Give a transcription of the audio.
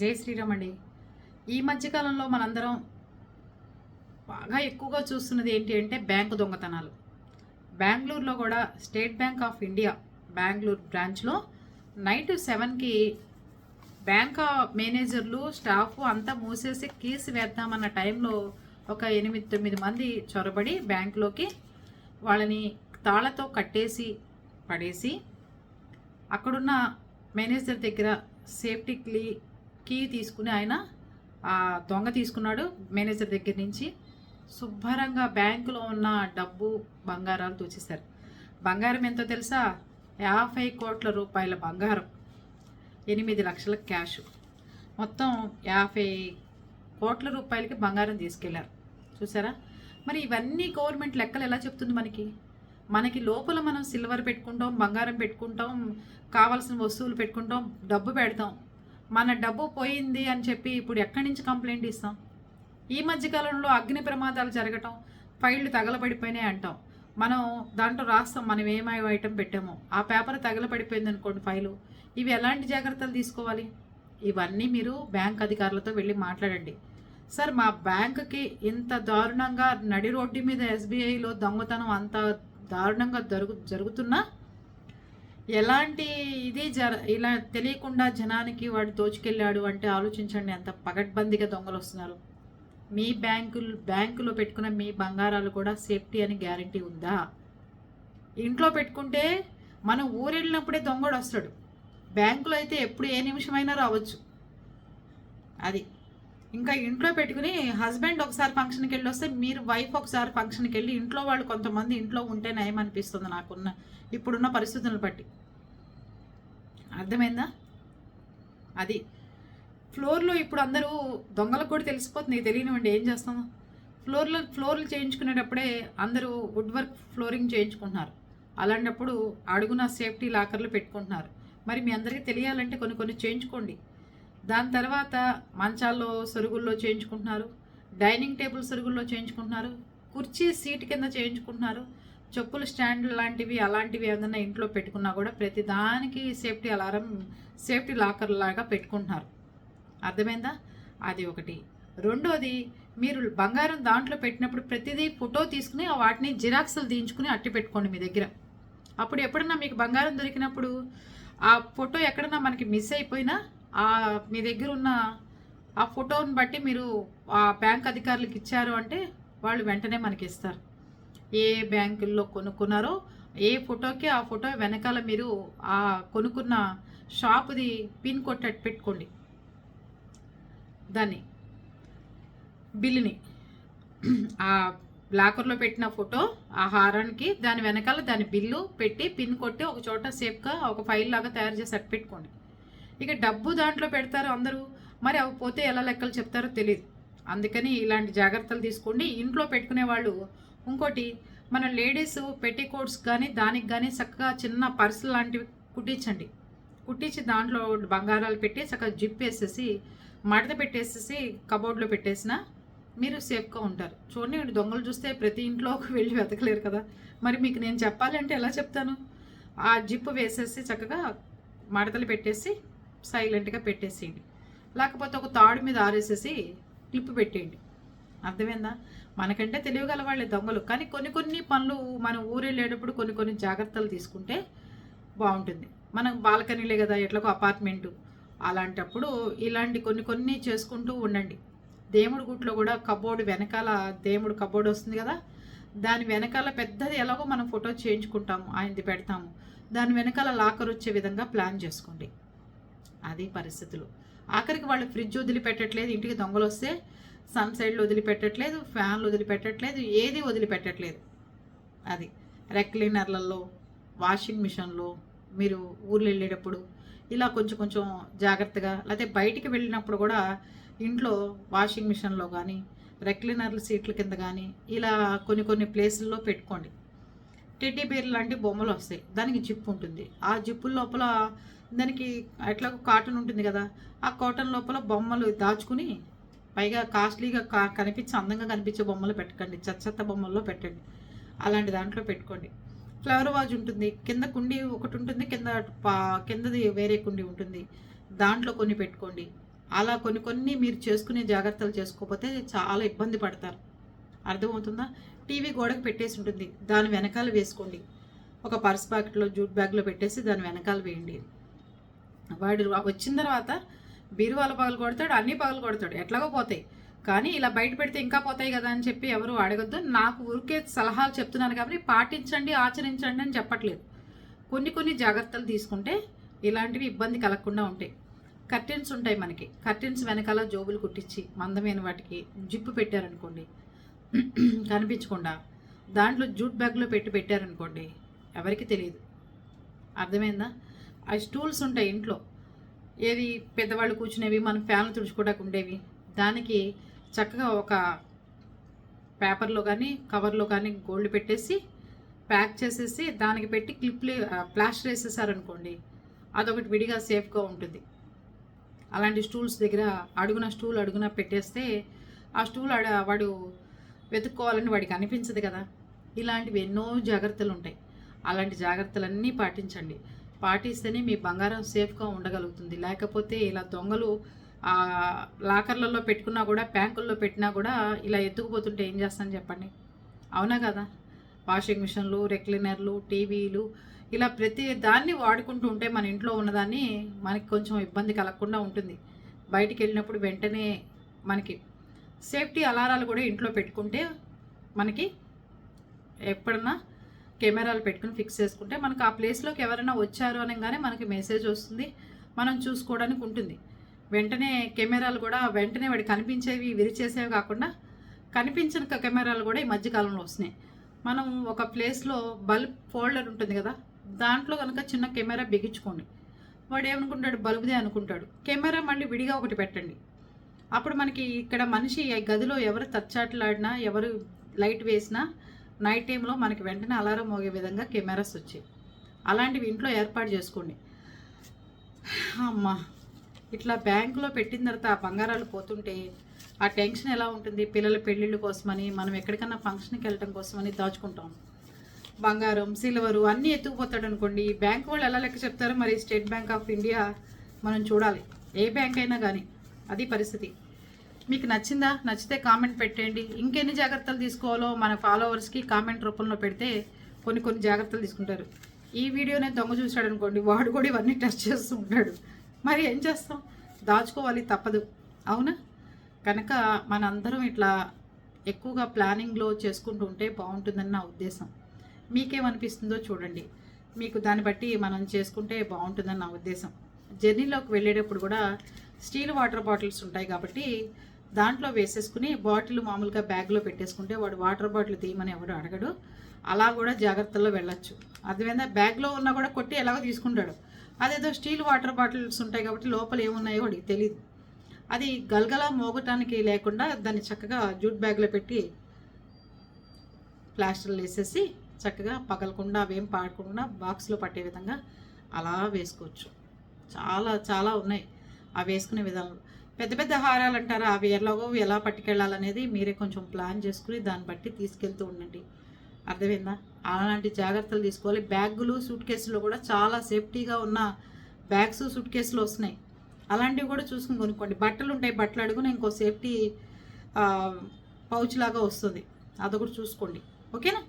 జై శ్రీరామ్ అండి. ఈ మధ్యకాలంలో మనందరం బాగా ఎక్కువగా చూస్తున్నది ఏంటి అంటే బ్యాంకు దొంగతనాలు. బెంగళూరులో కూడా State Bank of India Bengaluru బ్రాంచ్లో నైట్ సెవెన్కి బ్యాంక్ మేనేజర్లు స్టాఫ్ అంతా మూసేసి కీస్ వేద్దామన్న టైంలో ఒక ఎనిమిది తొమ్మిది మంది చొరబడి బ్యాంకులోకి వాళ్ళని తాళతో కట్టేసి పడేసి అక్కడున్న మేనేజర్ దగ్గర సేఫ్టీ క్లీ కీ తీసుకుని ఆయన ఆ దొంగ తీసుకున్నాడు మేనేజర్ దగ్గర నుంచి. శుభ్రంగా బ్యాంకులో ఉన్న డబ్బు బంగారాలు తూచేశారు. బంగారం ఎంతో తెలుసా? యాభై కోట్ల రూపాయల బంగారం. ఎనిమిది లక్షల క్యాష్. మొత్తం యాభై కోట్ల రూపాయలకి బంగారం తీసుకెళ్ళారు. చూసారా? మరి ఇవన్నీ గవర్నమెంట్ లెక్కలు ఎలా చెప్తుంది మనకి? మనకి లోపల మనం సిల్వర్ పెట్టుకుంటాం బంగారం పెట్టుకుంటాం కావాల్సిన వస్తువులు పెట్టుకుంటాం డబ్బు పెడతాం. మన డబ్బు పోయింది అని చెప్పి ఇప్పుడు ఎక్కడి నుంచి కంప్లైంట్ ఇస్తాం? ఈ మధ్యకాలంలో అగ్ని ప్రమాదాలు జరగటం ఫైళ్ళు తగలబడిపోయినాయి అంటాం. మనం దాంట్లో రాస్తాం మనం ఏమై ఐటమ్ పెట్టామో. ఆ పేపర్ తగలబడిపోయింది అనుకోండి ఫైలు. ఇవి ఎలాంటి జాగ్రత్తలు తీసుకోవాలి? ఇవన్నీ మీరు బ్యాంక్ అధికారులతో వెళ్ళి మాట్లాడండి. సార్ మా బ్యాంకుకి ఇంత దారుణంగా నడి రోడ్డు మీద ఎస్బీఐలో దొంగతనం అంత దారుణంగా జరుగు జరుగుతున్నా? ఎలాంటి ఇది జర ఇలా తెలియకుండా జనానికి వాడు దోచుకెళ్ళాడు అంటే ఆలోచించండి ఎంత పగడ్బందీగా దొంగలు వస్తున్నారు. మీ బ్యాంకులు బ్యాంకులో పెట్టుకున్న మీ బంగారాలు కూడా సేఫ్టీ అని గ్యారంటీ ఉందా? ఇంట్లో పెట్టుకుంటే మనం ఊరెళ్ళినప్పుడే దొంగడు వస్తాడు. బ్యాంకులో అయితే ఎప్పుడు ఏ నిమిషమైనా రావచ్చు. అది. ఇంకా ఇంట్లో పెట్టుకుని హస్బెండ్ ఒకసారి ఫంక్షన్కి వెళ్ళి వస్తే మీరు వైఫ్ ఒకసారి ఫంక్షన్కి వెళ్ళి ఇంట్లో వాళ్ళు కొంతమంది ఇంట్లో ఉంటే నయం అనిపిస్తుంది నాకున్న ఇప్పుడున్న పరిస్థితులను బట్టి. అర్థమైందా? అది. ఫ్లోర్లో ఇప్పుడు అందరూ దొంగలకు కూడా తెలిసిపోతుంది తెలియనివ్వండి ఏం చేస్తాము? ఫ్లోర్లో ఫ్లోర్లు చేయించుకునేటప్పుడే అందరూ వుడ్ వర్క్ ఫ్లోరింగ్ చేయించుకుంటున్నారు. అలాంటప్పుడు అడుగున సేఫ్టీ లాకర్లు పెట్టుకుంటున్నారు. మరి మీ అందరికీ తెలియాలంటే కొన్ని కొన్ని చేయించుకోండి. దాని తర్వాత మంచాల్లో సరుగుల్లో చేయించుకుంటున్నారు డైనింగ్ టేబుల్ సరుగుల్లో చేయించుకుంటున్నారు కుర్చీ సీట్ కింద చేయించుకుంటున్నారు చెప్పులు స్టాండ్ లాంటివి అలాంటివి ఏదైనా ఇంట్లో పెట్టుకున్నా కూడా ప్రతి దానికి సేఫ్టీ అలారం సేఫ్టీ లాకర్ లాగా పెట్టుకుంటున్నారు. అర్థమైందా? అది ఒకటి. రెండోది మీరు బంగారం దాంట్లో పెట్టినప్పుడు ప్రతిదీ ఫోటో తీసుకుని వాటిని జిరాక్స్లు తీయించుకుని అట్టి పెట్టుకోండి మీ దగ్గర. అప్పుడు ఎప్పుడన్నా మీకు బంగారం దొరికినప్పుడు ఆ ఫోటో ఎక్కడన్నా మనకి మిస్ అయిపోయినా మీ దగ్గర ఉన్న ఆ ఫోటోని బట్టి మీరు ఆ బ్యాంక్ అధికారులకు ఇచ్చారు అంటే వాళ్ళు వెంటనే మనకి ఇస్తారు ఏ బ్యాంకుల్లో కొనుక్కున్నారో ఏ ఫోటోకి ఆ ఫోటో వెనకాల మీరు ఆ కొనుక్కున్న షాపుది పిన్ కొట్టట్టు పెట్టుకోండి. దాన్ని. బిల్లుని. ఆ బ్లాకర్లో పెట్టిన ఫోటో ఆ హారానికి దాని వెనకాల దాని బిల్లు పెట్టి పిన్ కొట్టి ఒక చోట సేఫ్గా ఒక ఫైల్ లాగా తయారు చేసి అట్టు పెట్టుకోండి. ఇక డబ్బు దాంట్లో పెడతారు అందరూ. మరి అవి పోతే ఎలా లెక్కలు చెప్తారో తెలియదు అందుకని ఇలాంటి జాగ్రత్తలు తీసుకోండి. ఇంట్లో పెట్టుకునే వాళ్ళు ఇంకోటి మన లేడీస్ పెట్టికోట్స్ కానీ దానికి కానీ చక్కగా చిన్న పర్స్ లాంటివి కుట్టించండి. కుట్టించి దాంట్లో బంగారాలు పెట్టి చక్కగా జిప్ వేసేసి మడత పెట్టేసేసి కబోర్డ్లో పెట్టేసిన మీరు సేఫ్గా ఉంటారు. చూడండి దొంగలు చూస్తే ప్రతి ఇంట్లోకి వెళ్ళి వెతకలేరు కదా. మరి మీకు నేను చెప్పాలంటే ఎలా చెప్తాను? ఆ జిప్ వేసేసి చక్కగా మడతలు పెట్టేసి సైలెంట్గా పెట్టేసేయండి. లేకపోతే ఒక తాడు మీద ఆరేసేసి క్లిప్ పెట్టేయండి. అర్థమైందా? మనకంటే తెలియగల వాళ్ళే దొంగలు. కానీ కొన్ని కొన్ని పనులు మనం ఊరెళ్ళేటప్పుడు కొన్ని కొన్ని జాగ్రత్తలు తీసుకుంటే బాగుంటుంది. మనం బాల్కనీలే కదా ఎట్లకు అపార్ట్మెంటు. అలాంటప్పుడు ఇలాంటి కొన్ని కొన్ని చేసుకుంటూ ఉండండి. దేవుడి గుట్లో కూడా కబోర్డు వెనకాల దేవుడు కబోర్డు వస్తుంది కదా దాని వెనకాల పెద్దది ఎలాగో మనం ఫోటో చేయించుకుంటాము ఆయనది పెడతాము. దాని వెనకాల లాకర్ వచ్చే విధంగా ప్లాన్ చేసుకోండి. అది పరిస్థితులు. ఆఖరికి వాళ్ళు ఫ్రిడ్జ్ వదిలిపెట్టట్లేదు ఇంటికి దొంగలు వస్తే సన్ సైడ్లో వదిలిపెట్టట్లేదు ఫ్యాన్లు వదిలిపెట్టట్లేదు ఏది వదిలిపెట్టట్లేదు. అది రెక్లీనర్లలో వాషింగ్ మిషన్లో మీరు ఊర్లు వెళ్ళేటప్పుడు ఇలా కొంచెం కొంచెం జాగ్రత్తగా లేకపోతే బయటికి వెళ్ళినప్పుడు కూడా ఇంట్లో వాషింగ్ మిషన్లో కానీ రెక్లీనర్ల సీట్ల కింద కానీ ఇలా కొన్ని కొన్ని ప్లేసుల్లో పెట్టుకోండి. టెడ్డీ బేర్ లాంటి బొమ్మలు వస్తాయి దానికి జిప్ ఉంటుంది. ఆ జిప్పు లోపల దానికి ఎట్లా కాటన్ ఉంటుంది కదా ఆ కాటన్ లోపల బొమ్మలు దాచుకుని పైగా కాస్ట్లీగా కా కనిపించి అందంగా కనిపించే బొమ్మలు పెట్టకండి చచ్చత్త చెత్త బొమ్మల్లో పెట్టండి. అలాంటి దాంట్లో పెట్టుకోండి. ఫ్లవర్ వాజ్ ఉంటుంది కింద కుండి ఒకటి ఉంటుంది కింద పా కిందది వేరే కుండి ఉంటుంది. దాంట్లో కొన్ని పెట్టుకోండి. అలా కొన్ని కొన్ని మీరు చేసుకునే జాగ్రత్తలు చేసుకోకపోతే చాలా ఇబ్బంది పడతారు. అర్థమవుతుందా? టీవీ గోడకు పెట్టేసి ఉంటుంది దాని వెనకాల వేసుకోండి. ఒక పర్స్ ప్యాకెట్లో జూట్ బ్యాగ్లో పెట్టేసి దాని వెనకాల వేయండి. వాడు వచ్చిన తర్వాత బీరువాల పగలు కొడతాడు అన్ని పగలు కొడతాడు ఎట్లాగో పోతాయి. కానీ ఇలా బయట పెడితే ఇంకా పోతాయి కదా అని చెప్పి ఎవరు అడగద్దు. నాకు ఊరికే సలహాలు చెప్తున్నాను కాబట్టి పాటించండి ఆచరించండి అని చెప్పట్లేదు. కొన్ని కొన్ని జాగ్రత్తలు తీసుకుంటే ఇలాంటివి ఇబ్బంది కలగకుండా ఉంటాయి. కర్టెన్స్ ఉంటాయి మనకి. కర్టెన్స్ వెనకాల జోబులు కుట్టించి మందమైన వాటికి జిప్పు పెట్టారనుకోండి కనిపించకుండా దాంట్లో జూట్ బ్యాగ్లో పెట్టి పెట్టారనుకోండి ఎవరికి తెలియదు. అర్థమైందా? ఆ స్టూల్స్ ఉంటాయి ఇంట్లో. ఏది పెద్దవాళ్ళు కూర్చునేవి మనం ఫ్యాన్లు తుడుచుకోవడానికి ఉండేవి. దానికి చక్కగా ఒక పేపర్లో కానీ కవర్లో కానీ గోల్డ్ పెట్టేసి ప్యాక్ చేసేసి దానికి పెట్టి క్లిప్లు ప్లాస్టర్ వేసేసారనుకోండి అదొకటి విడిగా సేఫ్గా ఉంటుంది. అలాంటి స్టూల్స్ దగ్గర అడుగున స్టూల్ అడుగున పెట్టేస్తే ఆ స్టూల్ ఆడ వాడు వెతుక్కోవాలని వాడికి అనిపించదు కదా. ఇలాంటివి ఎన్నో జాగ్రత్తలు ఉంటాయి. అలాంటి జాగ్రత్తలన్నీ పాటించండి. పాటిస్తేనే మీ బంగారం సేఫ్గా ఉండగలుగుతుంది. లేకపోతే ఇలా దొంగలు లాకర్లలో పెట్టుకున్నా కూడా బ్యాంకుల్లో పెట్టినా కూడా ఇలా ఎత్తుకుపోతుంటే ఏం చేస్తాను చెప్పండి? అవునా కదా? వాషింగ్ మిషన్లు రెక్లినర్లు టీవీలు ఇలా ప్రతి దాన్ని వాడుకుంటూ ఉంటే మన ఇంట్లో ఉన్నదాన్ని మనకి కొంచెం ఇబ్బంది కలగకుండా ఉంటుంది. బయటికి వెళ్ళినప్పుడు వెంటనే మనకి సేఫ్టీ అలారాలు కూడా ఇంట్లో పెట్టుకుంటే మనకి ఎప్పుడన్నా కెమెరాలు పెట్టుకుని ఫిక్స్ చేసుకుంటే మనకు ఆ ప్లేస్లోకి ఎవరైనా వచ్చారు అనగానే మనకి మెసేజ్ వస్తుంది. మనం చూసుకోవడానికి ఉంటుంది. వెంటనే కెమెరాలు కూడా వెంటనే వాడి కనిపించేవి విరిచేసేవి కాకుండా కనిపించిన కెమెరాలు కూడా ఈ మధ్యకాలంలో వస్తున్నాయి. మనం ఒక ప్లేస్లో బల్బ్ ఫోల్డర్ ఉంటుంది కదా దాంట్లో కనుక చిన్న కెమెరా బిగించుకోండి. వాడు ఏమనుకుంటాడు? బల్బుదే అనుకుంటాడు. కెమెరా మళ్ళీ విడిగా ఒకటి పెట్టండి. అప్పుడు మనకి ఇక్కడ మనిషి గదిలో ఎవరు తచ్చాట్లాడినా ఎవరు లైట్ వేసినా నైట్ టైంలో మనకి వెంటనే అలారం మోగే విధంగా కెమెరాస్ వచ్చాయి. అలాంటివి ఇంట్లో ఏర్పాటు చేసుకోండి. అమ్మా ఇట్లా బ్యాంకులో పెట్టిన తర్వాత ఆ బంగారాలు పోతుంటే ఆ టెన్షన్ ఎలా ఉంటుంది? పిల్లల పెళ్ళిళ్ళ కోసమని మనం ఎక్కడికన్నా ఫంక్షన్కి వెళ్ళటం కోసమని దాచుకుంటాం. బంగారం సిల్వరు అన్నీ ఎత్తుకుపోతాడు అనుకోండి ఈ బ్యాంక్ వాళ్ళు ఎలా లెక్క చెప్తారో మరి స్టేట్ బ్యాంక్ ఆఫ్ ఇండియా మనం చూడాలి. ఏ బ్యాంక్ అయినా కానీ అది పరిస్థితి. మీకు నచ్చిందా? నచ్చితే కామెంట్ పెట్టండి ఇంకెన్ని జాగ్రత్తలు తీసుకోవాలో మన ఫాలోవర్స్కి కామెంట్ రూపంలో పెడితే కొన్ని కొన్ని జాగ్రత్తలు తీసుకుంటారు. ఈ వీడియోనే దొంగ చూశాడు అనుకోండి వాడు కూడా ఇవన్నీ టెస్ట్ చేస్తూ ఉంటాడు. మరి ఏం చేస్తాం? దాచుకోవాలి తప్పదు. అవునా? కనుక మనందరం ఇట్లా ఎక్కువగా ప్లానింగ్లో చేసుకుంటూ ఉంటే బాగుంటుందని నా ఉద్దేశం. మీకేమనిపిస్తుందో చూడండి. మీకు దాన్ని బట్టి మనం చేసుకుంటే బాగుంటుందని నా ఉద్దేశం. జర్నీలోకి వెళ్ళేటప్పుడు కూడా స్టీల్ వాటర్ బాటిల్స్ ఉంటాయి కాబట్టి దాంట్లో వేసేసుకుని బాటిల్ మామూలుగా బ్యాగ్లో పెట్టేసుకుంటే వాడు వాటర్ బాటిల్ తీయమని ఎవడు అడగడు. అలా కూడా జాగ్రత్తల్లో వెళ్ళొచ్చు. అదేవిధంగా బ్యాగ్లో ఉన్నా కూడా కొట్టి ఎలాగో తీసుకుంటాడు. అదేదో స్టీల్ వాటర్ బాటిల్స్ ఉంటాయి కాబట్టి లోపల ఏమున్నాయో వాడికి తెలియదు అది గలగలా మోగటానికి లేకుండా దాన్ని చక్కగా జూట్ బ్యాగ్లో పెట్టి ప్లాస్టర్లు వేసేసి చక్కగా పగలకుండా అవేం పాడకుండా బాక్స్లో పట్టే విధంగా అలా వేసుకోవచ్చు. చాలా చాలా ఉన్నాయి. ఆ వేసుకునే విధానం. పెద్ద పెద్ద హారాలు అంటారా? అవి ఎలాగో ఎలా పట్టుకెళ్ళాలనేది మీరే కొంచెం ప్లాన్ చేసుకుని దాన్ని బట్టి తీసుకెళ్తూ ఉండండి. అర్థమైందా? అలాంటి జాగ్రత్తలు తీసుకోవాలి. బ్యాగులు సూట్ కేసులో కూడా చాలా సేఫ్టీగా ఉన్న బ్యాగ్స్ సూట్ కేసులు వస్తున్నాయి. అలాంటివి కూడా చూసుకుని కొనుక్కోండి. బట్టలు ఉంటాయి బట్టలు అడుగున ఇంకో సేఫ్టీ పౌచ్ లాగా వస్తుంది. అది కూడా చూసుకోండి. ఓకేనా?